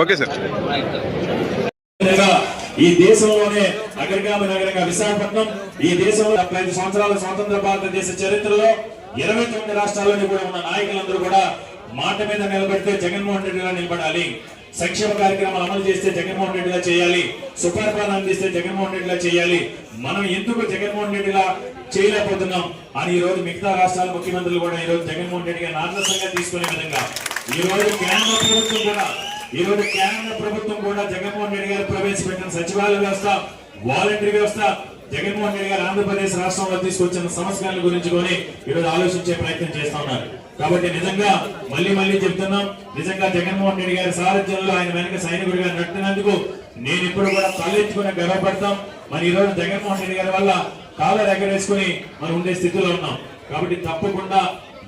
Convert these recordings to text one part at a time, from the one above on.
Okay sir. ఈ దేశంలోనే అగ్రగామి నగరంగా విశాఖపట్నం ఈ దేశంలో డెబ్బై ఐదు సంవత్సరాల స్వాతంత్ర భారతదేశ చరిత్రలో ఇరవై తొమ్మిది రాష్ట్రాల్లోని కూడా ఉన్న నాయకులందరూ కూడా మాట మీద నిలబడితే జగన్మోహన్ రెడ్డిగా నిలబడాలి. సంక్షేమ కార్యక్రమాలు అమలు చేస్తే జగన్మోహన్ రెడ్డిగా చేయాలి. సుపరిపాలన అందిస్తే జగన్మోహన్ రెడ్డిగా చేయాలి. మనం ఎందుకు జగన్మోహన్ రెడ్డిలా చేయలేకపోతున్నాం అని ఈ రోజు మిగతా రాష్ట్రాల ముఖ్యమంత్రులు కూడా ఈ రోజు జగన్మోహన్ రెడ్డి గారిని ఆదర్శంగా తీసుకునే విధంగా ఈ రోజు కేంద్ర ప్రభుత్వం కూడా ఈ రోజు కేంద్ర ప్రభుత్వం కూడా జగన్మోహన్ రెడ్డి గారు ప్రవేశపెట్టిన సచివాలయ వ్యవస్థ వాలంటరీ వ్యవస్థ జగన్మోహన్ రెడ్డి గారు ఆంధ్రప్రదేశ్ రాష్ట్రంలో తీసుకొచ్చిన సంస్కరణల గురించి కొని ఈరోజు ఆలోచించే ప్రయత్నం చేస్తా ఉన్నారు. కాబట్టి నిజంగా మళ్ళీ మళ్ళీ చెప్తున్నాం నిజంగా జగన్మోహన్ రెడ్డి గారి సారథ్యంలో ఆయన వెనక సైనికుడిగా నట్టినందుకు నేను ఇప్పుడు కూడా తలెత్తుకుని గర్వపడతాం. మరి ఈ రోజు జగన్మోహన్ రెడ్డి గారి వల్ల కాలర్ ఎగరేసుకుని మనం ఉండే స్థితిలో ఉన్నాం. కాబట్టి తప్పకుండా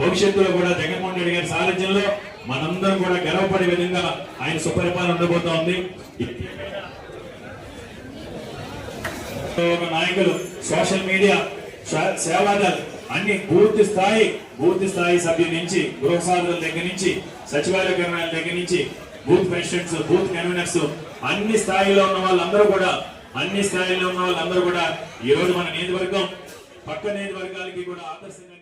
భవిష్యత్తులో కూడా జగన్మోహన్ రెడ్డి గారి సారథ్యంలో మనందరం కూడా గర్వపడే విధంగా ఆయన సుపరిపాలన ఉండబోతా ఉంది. నాయకులు సోషల్ మీడియా సేవాదాలు అన్ని పూర్తి స్థాయి పూర్తి స్థాయి సభ్యుల నుంచి గృహ సాధుల దగ్గర నుంచి సచివాలయ కర్మాల దగ్గర నుంచి బూత్ ప్రెసిడెంట్స్ బూత్ కన్వీనర్స్ అన్ని స్థాయిలో ఉన్న వాళ్ళందరూ కూడా అన్ని స్థాయిలో ఉన్న వాళ్ళందరూ కూడా ఈ రోజు మన నియోజకవర్గం పక్క నియోజకవర్గాలకి కూడా ఆదర్శంగా